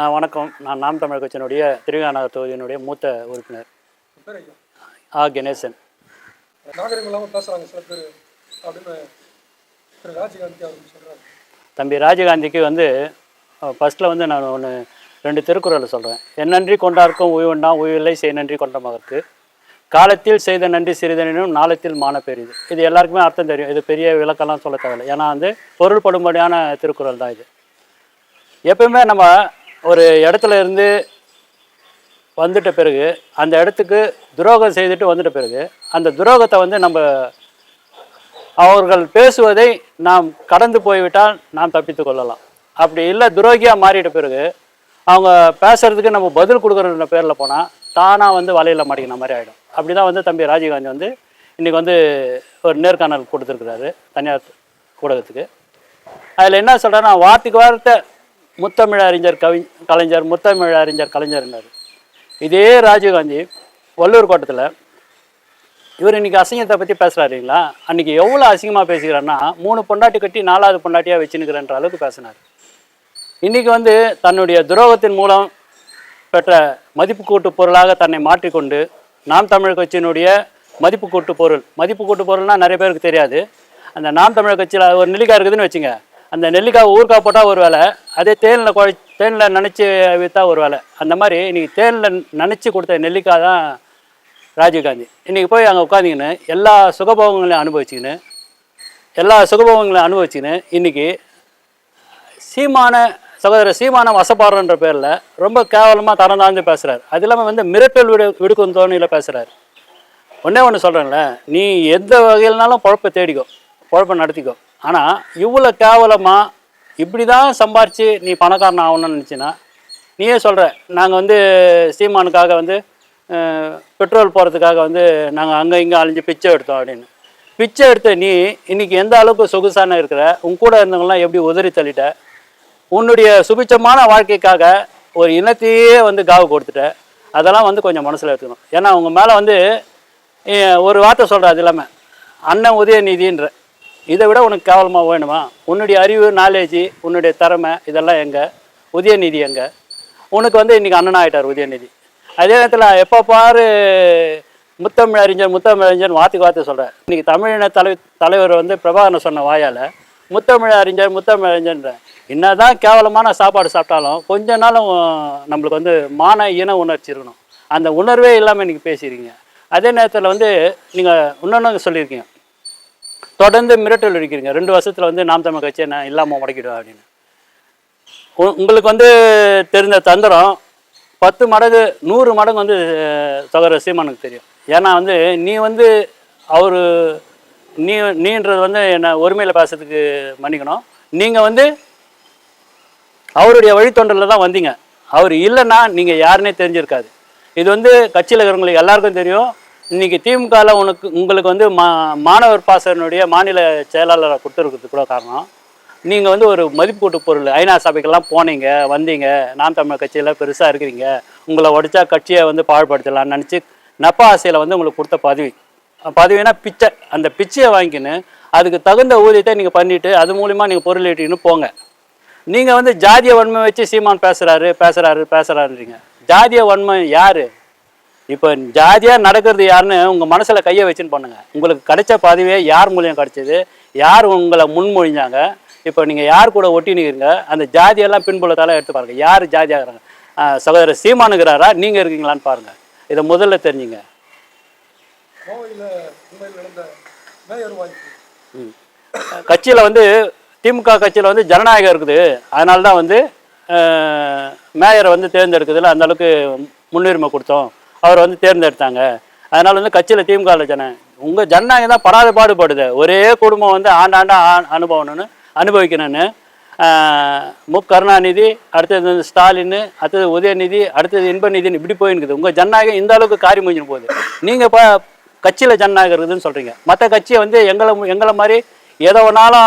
ஆ, வணக்கம். நான் நாம் தமிழ் கட்சியினுடைய திருவிழாநகர் தொகுதியினுடைய மூத்த உறுப்பினர். ஆ கணேசன். தம்பி ராஜீவ்காந்திக்கு வந்து ஃபஸ்ட்டில் வந்து நான் ஒன்று ரெண்டு திருக்குறள் சொல்கிறேன் என்னன்றி கொண்டார்க்கும் உய்வுண்டா உய்வில்லை செய் நன்றி கொண்ட மகற்கு காலத்தில் செய்த நன்றி சிறிதனும் நாளத்தில் மான பெரிது. இது எல்லாருக்குமே அர்த்தம் தெரியும். இது பெரிய விளக்கெல்லாம் சொல்ல தேவையில்லை. ஏன்னா வந்து பொருள்படும்படியான திருக்குறள் தான் இது. எப்பயுமே நம்ம ஒரு இடத்துல இருந்து வந்துட்ட பிறகு அந்த இடத்துக்கு துரோகம் செய்துட்டு வந்துட்ட பிறகு அந்த துரோகத்தை வந்து நம்ம அவர்கள் பேசுவதை நாம் கடந்து போய்விட்டால் நாம் தப்பித்து கொள்ளலாம். அப்படி இல்லை துரோகியாக மாறிட்ட பிறகு அவங்க பேசுறதுக்கு நம்ம பதில் கொடுக்குற பேரில் போனால் தானாக வந்து வலையில் மாட்டிக்கின மாதிரி ஆகிடும் அப்படி தான் வந்து தம்பி ராஜீவ்காந்தி வந்து இன்றைக்கி வந்து ஒரு நேர்காணல் கொடுத்துருக்குறாரு தனியார் ஊடகத்துக்கு. அதில் என்ன சொல்கிறேன்னா வார்த்தைக்கு வார்த்தை முத்தமிழ் அறிஞர் கவி கலைஞர் முத்தமிழ் அறிஞர் கலைஞர்னார் இதே ராஜீவ்காந்தி வள்ளூர் கோட்டத்தில் இவர் இன்னைக்கு அசிங்கத்தை பற்றி பேசுகிறாருங்களா அன்றைக்கி எவ்வளோ அசிங்கமாக பேசுகிறான்னா மூணு பொண்டாட்டி கட்டி நாலாவது பொண்டாட்டியாக வச்சுனுக்கிறன்ற அளவுக்கு பேசினார். இன்றைக்கி வந்து தன்னுடைய துரோகத்தின் மூலம் பெற்ற மதிப்பு கூட்டு பொருளாக தன்னை மாற்றிக்கொண்டு நாம் தமிழ் கட்சியினுடைய மதிப்பு கூட்டு பொருள் மதிப்பு கூட்டு பொருள்னால் நிறைய பேருக்கு தெரியாது. அந்த நாம் தமிழ் கட்சியில் ஒரு நெல்லிக்காய் இருக்குதுன்னு வச்சுங்க. அந்த நெல்லிக்காய் ஊறுக்காய் போட்டால் ஒரு வேலை அதே தேனில் குழ தேனில் நினச்சி விற்றா ஒரு வேலை. அந்த மாதிரி இன்றைக்கி தேனில் நினச்சி கொடுத்த நெல்லிக்காய் தான் ராஜீவ்காந்தி. இன்றைக்கி போய் அங்கே உட்காந்திங்கன்னு எல்லா சுகபோகங்களையும் அனுபவிச்சுக்கின்னு எல்லா சுகபோகங்களையும் அனுபவிச்சுக்கின்னு இன்றைக்கி சீமான சகோதரர் சீமான வசப்பாடுன்ற பேரில் ரொம்ப கேவலமாக தரம் தாழ்ந்து பேசுகிறார் அது இல்லாமல் வந்து மிரட்டல் விடு விடுக்கும் தோணியில் பேசுகிறார் ஒன்றே ஒன்று சொல்கிறேன்ல நீ எந்த வகையிலனாலும் குழப்பை தேடிக்கோ குழப்பம் நடத்திக்கோ. ஆனால் இவ்வளோ கேவலமாக இப்படி தான் சம்பாரித்து நீ பணக்காரன் ஆகணும்னு நினச்சின்னா நீயே சொல்கிற நாங்கள் வந்து சீமானுக்காக வந்து பெட்ரோல் போகிறதுக்காக வந்து நாங்கள் அங்கே இங்கே அழிஞ்சு பிச்சை எடுத்தோம் அப்படின்னு. பிச்சை எடுத்த நீ இன்றைக்கி எந்த அளவுக்கு சொகுசான இருக்கிற உன் கூட இருந்தவங்களாம் எப்படி உதறி தள்ளிட்ட உன்னுடைய சுபிச்சமான வாழ்க்கைக்காக ஒரு இனத்தையே வந்து காவு கொடுத்துட்ட அதெல்லாம் வந்து கொஞ்சம் மனசில் எடுத்துக்கணும். ஏன்னா உங்கள் மேலே வந்து ஒரு வார்த்தை சொல்கிற அது இல்லாமல் அண்ணன் உதயநிதின்ற இதை விட உனக்கு கேவலமாக வேணுமா? உன்னுடைய அறிவு நாலேஜ் உன்னுடைய திறமை இதெல்லாம் எங்கே? உதயநிதி எங்கே? உனக்கு வந்து இன்றைக்கி அண்ணன் ஆகிட்டார் உதயநிதி. அதே நேரத்தில் எப்போ பாரு முத்தமிழ் அறிஞர் முத்தமிழ் அறிஞர் வார்த்தைக்கு வார்த்தை சொல்கிறேன் இன்றைக்கி தமிழின தலை தலைவர் வந்து பிரபாகரன் சொன்ன வாயால் முத்தமிழ் அறிஞர் முத்தமிழ் என்ன தான் கேவலமான சாப்பாடு சாப்பிட்டாலும் கொஞ்ச நாளும் நம்மளுக்கு வந்து மான இன உணர்ச்சி இருக்கணும். அந்த உணர்வே இல்லாமல் இன்றைக்கி பேசியிருக்கீங்க அதே நேரத்தில் வந்து நீங்கள் இன்னொன்று சொல்லியிருக்கீங்க. தொடர்ந்து மிரட்டல் அடிக்கிறீங்க. ரெண்டு வருஷத்தில் வந்து நாம் தமிழ் கட்சியை நான் இல்லாமல் முடக்கிடுவேன் அப்படின்னு. உ- உங்களுக்கு வந்து தெரிந்த தந்திரம் பத்து மடங்கு நூறு மடங்கு வந்து தொகர சீமானுக்கு தெரியும். ஏன்னா வந்து நீ வந்து அவர் நீ நீன்றது வந்து என்னை ஒருமையில் பேசுறதுக்கு மன்னிக்கணும். நீங்கள் வந்து அவருடைய வழித்தொண்டரில் தான் வந்தீங்க. அவர் இல்லைன்னா நீங்கள் யாருன்னே தெரிஞ்சிருக்காது. இது வந்து கட்சியில் இருக்கிறவங்களுக்கு எல்லாருக்கும் தெரியும். இன்றைக்கி திமுகவில் உனக்கு உங்களுக்கு வந்து மா மாணவர் பாசனுடைய மாநில செயலாளரை கொடுத்துருக்கிறது கூட காரணம். நீங்கள் வந்து ஒரு மதிப்பு கூட்டு பொருள் ஐநா சபைக்கெல்லாம் போனீங்க வந்தீங்க நாம் தமிழ் கட்சியில் பெருசாக இருக்கிறீங்க உங்களை உடைச்சா கட்சியை வந்து பாழ்படுத்தலாம்னு நினச்சி நப்ப ஆசையில் வந்து உங்களுக்கு கொடுத்த பதவி. பதவினா பிச்சை. அந்த பிச்சையை வாங்கிக்கின்னு அதுக்கு தகுந்த ஊதியத்தை நீங்கள் பண்ணிவிட்டு அது மூலிமா நீங்கள் பொருள் ஈட்டின்னு போங்க. நீங்கள் வந்து ஜாதிய வன்மை வச்சு சீமான் பேசுகிறாரு பேசுகிறாரு பேசுகிறாருன்றீங்க ஜாதிய வன்மை யார்? இப்போ ஜாதியாக நடக்கிறது யாருன்னு உங்கள் மனசில் கையை வச்சுன்னு பண்ணுங்க. உங்களுக்கு கிடைச்ச பதவியே யார் மூலியம் கிடைச்சது? யார் உங்களை முன்மொழிஞ்சாங்க? இப்போ நீங்கள் யார் கூட ஒட்டி நிற்கிறீங்க அந்த ஜாதியெல்லாம் பின்புலத்தால எடுத்து பாருங்க. யார் ஜாதியாகிறாங்க? சகோதரர் சீமானுங்கிறாரா? நீங்கள் இருக்கீங்களான்னு பாருங்கள் இதை முதல்ல தெரிஞ்சுங்க. கட்சியில் வந்து திமுக கட்சியில் வந்து ஜனநாயகம் இருக்குது. அதனால தான் வந்து மேயரை வந்து தேர்ந்தெடுக்கிறதுல அந்த அளவுக்கு முன்னுரிமை கொடுத்தோம். அவரை வந்து தேர்ந்தெடுத்தாங்க. அதனால வந்து கட்சியில் திமுக ஜன உங்கள் ஜனநாயகம் தான் படாத பாடுபடுது. ஒரே குடும்பம் வந்து ஆண்டாண்டா அனுபவணும்னு அனுபவிக்கணும்னு. மு கருணாநிதி அடுத்தது வந்து ஸ்டாலின் அடுத்தது உதயநிதி அடுத்தது இன்பநிதினு இப்படி போயிருக்குது உங்கள் ஜனநாயகம் இந்த அளவுக்கு காரி முடிஞ்சுன்னு போகுது. நீங்கள் இப்போ கட்சியில் ஜனநாயகம் இருக்குதுன்னு சொல்கிறீங்க மற்ற கட்சியை வந்து எங்களை எங்களை மாதிரி எதை ஒன்றாலும்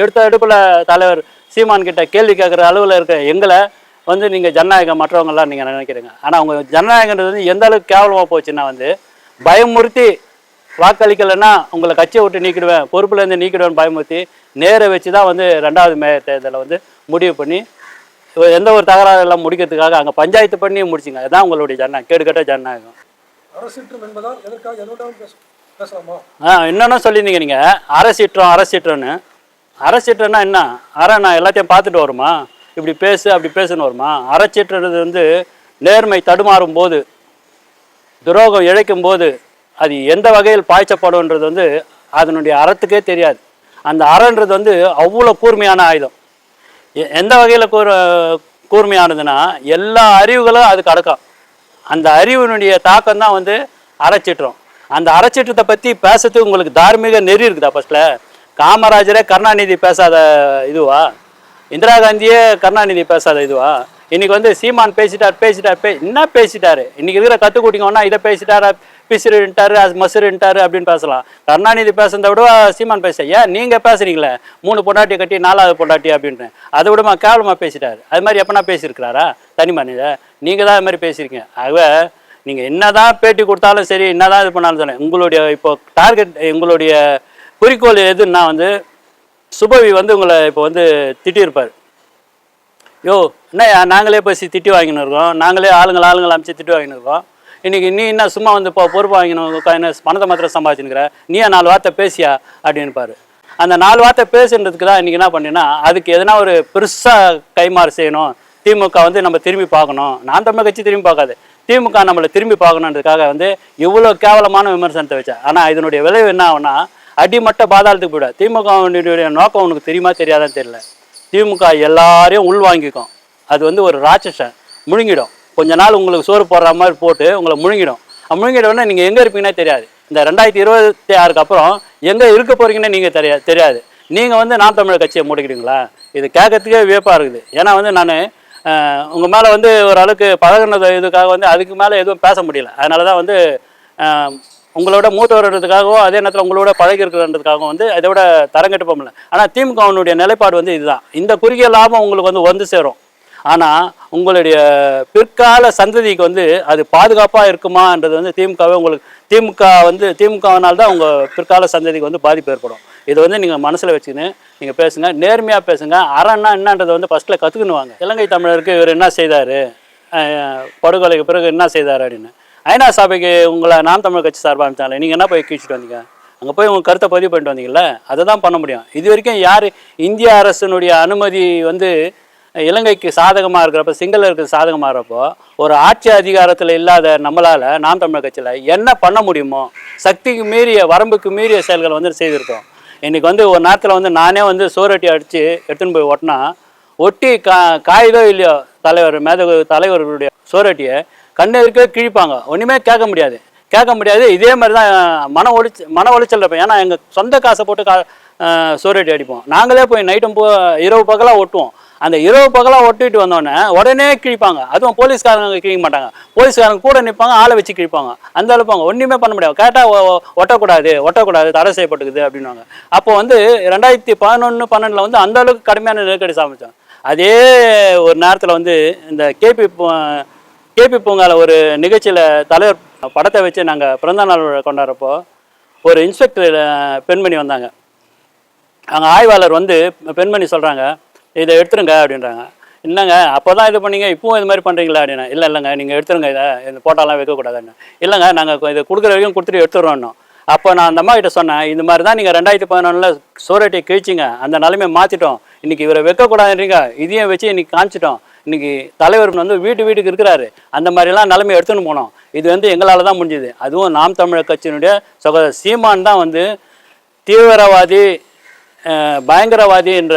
எடுத்த எடுப்பில் தலைவர் சீமான் கிட்ட கேள்வி கேட்குற அளவில் இருக்க எங்களை வந்து நீங்கள் ஜனநாயகம் மற்றவங்கெல்லாம் நீங்கள் நினைக்கிறீங்க. ஆனால் உங்கள் ஜனநாயகன்றது வந்து எந்த அளவுக்கு கேவலமாக போச்சுன்னா வந்து பயமுறுத்தி வாக்களிக்கலைன்னா உங்களை கட்சியை விட்டு நீக்கிடுவேன் பொறுப்புலேருந்து நீக்கிடுவேன் பயமுறுத்தி நேரை வச்சு தான் வந்து ரெண்டாவது மேயர் தேர்தலை வந்து முடிவு பண்ணி எந்த ஒரு தகராறு எல்லாம் முடிக்கிறதுக்காக அங்கே பஞ்சாயத்து பண்ணி முடிச்சிங்க. அதுதான் உங்களுடைய ஜனநாயகம் கேடுகட்ட ஜனநாயகம். ஆ இன்னொன்னும் சொல்லியிருந்தீங்க நீங்கள் அரசிட்டுறோம் அரசிட்டுறோன்னு அரசிட்டுறோன்னா என்ன? அரை நான் எல்லாத்தையும் பார்த்துட்டு வருமா? இப்படி பேசு அப்படி பேசுன்னு வருமா? அரைச்சிட்டுறது வந்து நேர்மை தடுமாறும் போது துரோகம் இழைக்கும் போது அது எந்த வகையில் பாய்ச்சப்படும்ன்றது வந்து அதனுடைய அறத்துக்கே தெரியாது. அந்த அறன்றது வந்து அவ்வளோ கூர்மையான ஆயுதம். எ- எந்த வகையில் கூர் கூர்மையானதுன்னா எல்லா அறிவுகளும் அதுக்கு அடக்கம். அந்த அறிவினுடைய தாக்கம் தான் வந்து அறச்சிட்டுறோம் அந்த அறச்சிட்டத்தை பற்றி பேசுறதுக்கு உங்களுக்கு தார்மீக நெறி இருக்குதா ஃபஸ்ட்டில் காமராஜரே கருணாநிதி பேசாத இதுவா? இந்திரா காந்தியே கருணாநிதி பேசாத இதுவா? இன்னைக்கு வந்து சீமான் பேசிட்டார் பேசிட்டார் பே என்ன பேசிட்டாரு? இன்னைக்கு இருக்கிற ஒன்றா இதை பேசிட்டார்? பிசிறுன்ட்டாரு அது மசுருன்ட்டாரு அப்படின்னு பேசலாம். கருணாநிதி பேசுறத விட சீமான் பேச ஏன் நீங்கள் பேசுறீங்களே? மூணு பொண்டாட்டி கட்டி நாலாவது பொண்டாட்டி அப்படின்னு. அதை விடமா கேவலமாக பேசிட்டாரு. அது மாதிரி எப்பனா பேசியிருக்கிறாரா? தனி மனித நீங்கள் தான் அது மாதிரி பேசியிருக்கீங்க. அவள் நீங்கள் என்ன என்னதான் பேட்டி கொடுத்தாலும் சரி என்னதான் இது பண்ணாலும் சரி உங்களுடைய இப்போ டார்கெட் உங்களுடைய குறிக்கோள் எதுன்னா வந்து சுபவி வந்து உங்களை இப்போ வந்து திட்டியிருப்பார். யோ என்னையா நாங்களே பேசி திட்டி வாங்கின்னு இருக்கோம். நாங்களே ஆளுங்களை ஆளுங்களை அமைச்சு திட்டி வாங்கின்னு இருக்கோம். இன்னைக்கு நீ என்ன சும்மா வந்து இப்போ பொறுப்பு வாங்கினு என்ன பணத்தை மாத்திரம் சம்பாதிச்சுனுக்கிற நீயா நாலு வார்த்தை பேசியா? அப்படின்னுப்பாரு. அந்த நாலு வார்த்தை பேசுன்றதுக்கு தான் இன்னைக்கு என்ன பண்ணேன்னா அதுக்கு எதனா ஒரு பெருசாக கைமாறு செய்யணும். திமுக வந்து நம்ம திரும்பி பார்க்கணும். நான் தமிழ் கட்சி திரும்பி பார்க்காது. திமுக நம்மளை திரும்பி பார்க்கணுன்றதுக்காக வந்து இவ்வளோ கேவலமான விமர்சனத்தை வச்சேன் ஆனால் இதனுடைய விளைவு என்ன ஆகுனா அடிமட்ட பாதாளத்துக்கு போயிடும் திமுகவினுடைய நோக்கம் உனக்கு தெரியுமா தெரியாதான்னு தெரியல. திமுக எல்லாரையும் உள்வாங்கிக்கும் அது வந்து ஒரு ராட்சசன். முழுங்கிடும். கொஞ்ச நாள் உங்களுக்கு சோறு போடுற மாதிரி போட்டு உங்களை முழுங்கிடும். முழுங்கிடவுடனே நீங்கள் எங்கே இருப்பீங்கன்னே தெரியாது. இந்த ரெண்டாயிரத்தி இருபத்தி ஆறுக்கு அப்புறம் எங்கே இருக்க போகிறீங்கன்னு நீங்கள் தெரியாது தெரியாது. நீங்கள் வந்து நாம் தமிழர் கட்சியை மூடிக்கிட்டீங்களா? இது கேட்கறதுக்கே வியப்பாக இருக்குது. ஏன்னா வந்து நான் உங்கள் மேலே வந்து ஓரளவுக்கு பழகுனது இதுக்காக வந்து அதுக்கு மேலே எதுவும் பேச முடியல. அதனால தான் வந்து உங்களோட மூத்தவர்ன்றதுக்காகவோ அதே நேரத்தில் உங்களோட பழகி இருக்கிறன்றதுக்காகவும் வந்து அதை விட தரங்கெட்டு போக ஆனால் திமுகவினுடைய நிலைப்பாடு வந்து இதுதான். இந்த குறுகிய லாபம் உங்களுக்கு வந்து வந்து சேரும். ஆனால் உங்களுடைய பிற்கால சந்ததிக்கு வந்து அது பாதுகாப்பாக இருக்குமான்றது வந்து திமுகவே உங்களுக்கு திமுக வந்து திமுகவினால் தான் உங்கள் பிற்கால சந்ததிக்கு வந்து பாதிப்பு ஏற்படும். இதை வந்து நீங்கள் மனசில் வச்சுக்கின்னு நீங்கள் பேசுங்க நேர்மையாக பேசுங்க. அறன்னா என்னன்றதை வந்து ஃபஸ்ட்டில் கற்றுக்கணும் வாங்க இலங்கை தமிழருக்கு இவர் என்ன செய்தார்? படுகொலைக்கு பிறகு என்ன செய்தார் அப்படின்னு. ஐநா சபைக்கு உங்களை நாம் தமிழ் கட்சி சார்பாக அமைச்சாங்களே நீங்கள் என்ன போய் கீழ்ச்சிட்டு வந்தீங்க? அங்கே போய் உங்கள் கருத்தை பதிவு பண்ணிட்டு வந்தீங்கல்ல? அதை தான் பண்ண முடியும். இது வரைக்கும் யார் இந்திய அரசினுடைய அனுமதி வந்து இலங்கைக்கு சாதகமாக இருக்கிறப்ப சிங்களருக்கு சாதகமாக இருக்கிறப்போ ஒரு ஆட்சி அதிகாரத்தில் இல்லாத நம்மளால் நாம் தமிழர் கட்சியில் என்ன பண்ண முடியுமோ சக்திக்கு மீறிய வரம்புக்கு மீறிய செயல்களை வந்து செய்திருக்கோம். இன்றைக்கி வந்து ஒரு நேரத்தில் வந்து நானே வந்து சோரட்டி அடித்து எடுத்துன்னு போய் ஒட்டினா ஒட்டி கா காயுதோ இல்லையோ தலைவர் மேத தலைவர்களுடைய சோரட்டியை கண்ணெதிர்க்கே கிழிப்பாங்க. ஒன்றுமே கேட்க முடியாது. கேட்க முடியாது. இதே மாதிரி தான் மன ஒளிச்சு மன ஒளிச்சல் இருப்பேன். ஏன்னா எங்கள் சொந்த காசை போட்டு கா சோரட்டி அடிப்போம். நாங்களே போய் நைட்டும் போ இரவு பகலாக ஒட்டுவோம். அந்த இரவு பகலாக ஒட்டிட்டு வந்தோடனே உடனே கிழிப்பாங்க. அதுவும் போலீஸ்காரங்க கிழிக்க மாட்டாங்க. போலீஸ்காரங்க கூட நிற்பாங்க ஆளை வச்சு கிழிப்பாங்க. அந்த அளவுக்கு ஒன்றுமே பண்ண முடியாது. கேட்டால் ஒட்டக்கூடாது ஒட்டக்கூடாது தடை செய்யப்பட்டுக்குது அப்படின்னாங்க அப்போ வந்து ரெண்டாயிரத்தி பதினொன்று பன்னெண்டில் வந்து அந்த அளவுக்கு கடுமையான நெருக்கடி சாமிச்சோம் அதே ஒரு நேரத்தில் வந்து இந்த கேபி கேபி பூங்காவில் ஒரு நிகழ்ச்சியில் தலைவர் படத்தை வச்சு நாங்கள் பிறந்த நாள் கொண்டாடுறப்போ ஒரு இன்ஸ்பெக்டர் பெண்மணி வந்தாங்க. அங்கே ஆய்வாளர் வந்து பெண்மணி சொல்கிறாங்க இதை எடுத்துருங்க அப்படின்றாங்க. இல்லைங்க அப்போ தான் இது பண்ணீங்க இப்பவும் இது மாதிரி பண்ணுறீங்களா அப்படின்னா இல்லை இல்லைங்க நீங்கள் எடுத்துருங்க இதை இந்த போட்டாலாம் வைக்கக்கூடாதுன்னு. இல்லைங்க நாங்கள் இதை கொடுக்குற வரைக்கும் கொடுத்துட்டு எடுத்துடுறோம் அப்போ நான் அந்த அம்மா கிட்ட சொன்னேன் இந்த மாதிரி தான் நீங்கள் ரெண்டாயிரத்தி பதினொன்றில் சோரட்டியை கிழிச்சிங்க அந்த நிலைமையை மாற்றிட்டோம் இன்றைக்கி இவரை வைக்கக்கூடாதுன்றீங்க இதையும் வச்சு இன்றைக்கி காமிச்சிட்டோம். இன்னைக்கு தலைவர் வந்து வீட்டு வீட்டுக்கு இருக்கிறாரு. அந்த மாதிரிலாம் நிலைமை எடுத்துன்னு போனோம். இது வந்து எங்களால் தான் முடிஞ்சுது. அதுவும் நாம் தமிழர் கட்சியினுடைய சகோதர சீமான் தான் வந்து தீவிரவாதி பயங்கரவாதி என்ற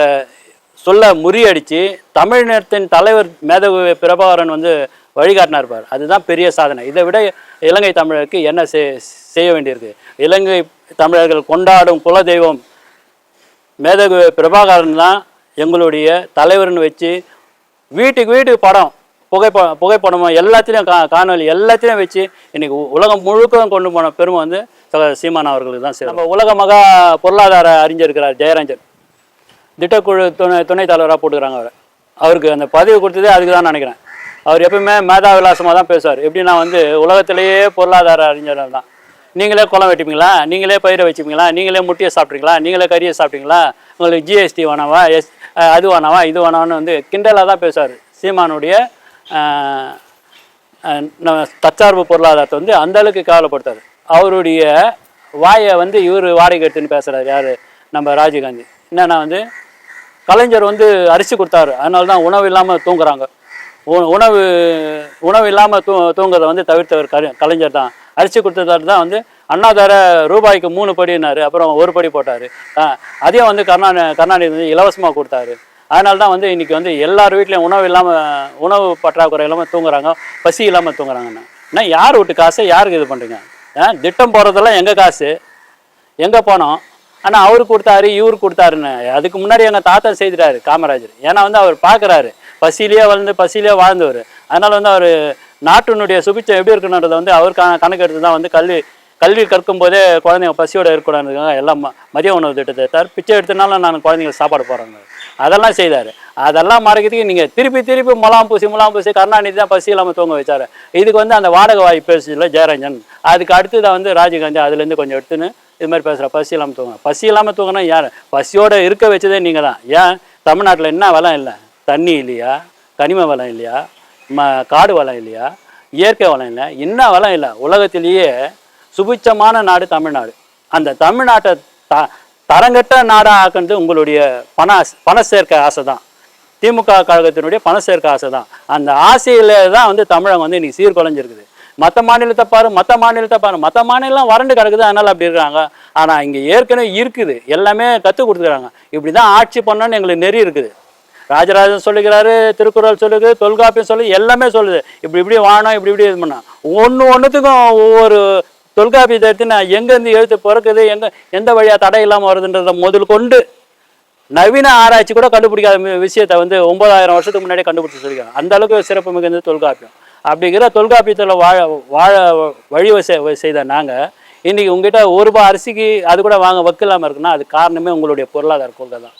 சொல்ல முறியடித்து தமிழினத்தின் தலைவர் மேதகு பிரபாகரன் வந்து வழிகாட்டினார் பார். அதுதான் பெரிய சாதனை. இதை விட இலங்கை தமிழருக்கு என்ன செய்- செய்ய வேண்டியிருக்கு? இலங்கை தமிழர்கள் கொண்டாடும் குலதெய்வம் மேதகு பிரபாகரன் தான் எங்களுடைய தலைவர்னு வச்சு வீட்டுக்கு வீட்டுக்கு படம் புகைப்படம் புகைப்படமும் எல்லாத்திலையும் கா காணொலி எல்லாத்திலையும் வச்சு இன்னைக்கு உலகம் முழுக்க கொண்டு போன பெருமை வந்து சகோதரர் சீமான் அவர்களுக்கு தான் சரி நம்ம உலக மகா பொருளாதார அறிஞர் இருக்கிறார் ஜெயரஞ்சன். திட்டக்குழு துணை துணைத் தலைவராக போட்டுக்கிறாங்க அவர். அவருக்கு அந்த பதவி கொடுத்ததே அதுக்கு தான் நினைக்கிறேன். அவர் எப்பவுமே மேதா விலாசமாக தான் பேசுவார். எப்படின்னா வந்து உலகத்திலேயே பொருளாதார அறிஞர் தான். நீங்களே குளம் வெட்டிப்பீங்களா நீங்களே பயிரை வச்சுப்பீங்களா? நீங்களே முட்டையை சாப்பிட்றீங்களா? நீங்களே கறியை சாப்பிட்டீங்களா உங்களுக்கு ஜிஎஸ்டி வேணாவா? எஸ் அது வேணாவா? இது வேணான்னு வந்து கிண்டலாக தான் பேசுவார். சீமானுடைய நம்ம தற்சார்பு பொருளாதாரத்தை வந்து அந்தளவுக்கு கவலைப்படுத்தார். அவருடைய வாயை வந்து இவர் வாடகை எடுத்துன்னு பேசுகிறார் யார்? நம்ம ராஜீவ்காந்தி. என்னென்னா வந்து கலைஞர் வந்து அரிசி கொடுத்தாரு. அதனால தான் உணவு இல்லாமல் தூங்குறாங்க. உ- உணவு உணவு இல்லாமல் தூ தூங்குறதை வந்து தவிர்த்தவர் கலைஞர் தான். அரிசி கொடுத்ததால தான் வந்து அண்ணாதார ரூபாய்க்கு மூணு படினாரு அப்புறம் ஒரு படி போட்டார். அதையும் வந்து கருணா கருணாநிதி வந்து இலவசமாக கொடுத்தாரு. அதனால தான் வந்து இன்றைக்கி வந்து எல்லார் வீட்லேயும் உணவு இல்லாமல் உணவு பற்றாக்குறை இல்லாமல் தூங்குறாங்க பசி இல்லாமல் தூங்குறாங்கண்ணா ஏன்னா யார் வீட்டு காசை யாருக்கு இது பண்ணுறீங்க திட்டம் போகிறதெல்லாம் எங்கள் காசு? எங்கே போனோம் ஆனால் அவர் கொடுத்தாரு இவர் கொடுத்தாருன்னு. அதுக்கு முன்னாடி எங்கள் தாத்தா செய்துட்டாரு காமராஜர். ஏன்னா வந்து அவர் பார்க்குறாரு பசியிலேயே வளர்ந்து பசியிலேயே வாழ்ந்தவர். அதனால் வந்து அவர் நாட்டினுடைய சுபிச்சம் எப்படி இருக்கணுன்றதை வந்து அவர் கணக்கு எடுத்து தான் வந்து கல்வி கல்வி கற்கும் போதே குழந்தைங்க பசியோடு இருக்கக்கூடாதுக்காக எல்லாம் ம- மதிய உணவு திட்டத்தை எடுத்தார் பிச்சை எடுத்தனால நான் குழந்தைங்களுக்கு சாப்பாடு போகிறாங்க அதெல்லாம் செய்தார். அதெல்லாம் மறைக்கிறதுக்கு நீங்கள் திருப்பி திருப்பி முலாம் பூசி முலாம் பூசி கருணாநிதி தான் பசி இல்லாமல் தூங்க வச்சார். இதுக்கு வந்து அந்த வாடகை வாய் பேசுல ஜெயரஞ்சன். அதுக்கு அடுத்ததான் வந்து ராஜீவ்காந்தி அதுலேருந்து கொஞ்சம் எடுத்துன்னு இது மாதிரி பேசுகிற பசி இல்லாமல் தூங்க. பசி இல்லாமல் தூங்கினா யார்? பசியோட இருக்க வச்சதே நீங்கள் தான் ஏன்? தமிழ்நாட்டில் என்ன வளம் இல்லை? தண்ணி இல்லையா? கனிம வளம் இல்லையா? ம காடு வளம் இல்லையா? இயற்கை வளம் இல்லை. என்ன வளம் இல்லை? உலகத்திலேயே சுபிச்சமான நாடு தமிழ்நாடு. அந்த தமிழ்நாட்டை த தரங்கட்ட நாடாக ஆக்குனது உங்களுடைய பண ஆசை- பண சேர்க்கை ஆசை தான். திமுக கழகத்தினுடைய பண சேர்க்கை ஆசை தான். அந்த ஆசையில் தான் வந்து தமிழகம் வந்து இன்னைக்கு சீர்குலைஞ்சிருக்குது. மற்ற மாநிலத்தை பாரு மற்ற மாநிலத்தை பாரு. மற்ற மாநிலம் வறண்டு கிடக்குது அதனால அப்படி இருக்காங்க ஆனால் இங்கே ஏற்கனவே இருக்குது. எல்லாமே கற்றுக் கொடுத்துக்கிறாங்க. இப்படி தான் ஆட்சி பண்ணணும்னு எங்களுக்கு நெறி இருக்குது. ராஜராஜன் சொல்லுகிறாரு திருக்குறள் சொல்லுது தொல்காப்பியம் சொல்லுது எல்லாமே சொல்லுது. இப்படி இப்படி வானம் இப்படி இப்படி இது பண்ணா. ஒன்று ஒன்றுத்துக்கும் ஒவ்வொரு தொல்காப்பியத்தை எடுத்து நான் எங்கேருந்து எழுத்து பிறக்குது எங்கே எந்த வழியாக தடை இல்லாமல் வருதுன்றத முதல் கொண்டு நவீன ஆராய்ச்சி கூட கண்டுபிடிக்காத விஷயத்தை வந்து ஒன்பதாயிரம் வருஷத்துக்கு முன்னாடியே கண்டுபிடிச்சி சொல்லியிருக்காங்க. அந்த அளவுக்கு சிறப்பு மிகுந்தது தொல்காப்பியம். அப்படிங்கிற தொல்காப்பியத்தில் வாழ வாழ வழி செய்த நாங்கள் இன்றைக்கி உங்ககிட்ட ஒரு ரூபாய் அரிசிக்கு அது கூட வாங்க வக்கில்லாமல் இருக்குன்னா அது காரணமே உங்களுடைய பொருளாதார கொள்கை தான்.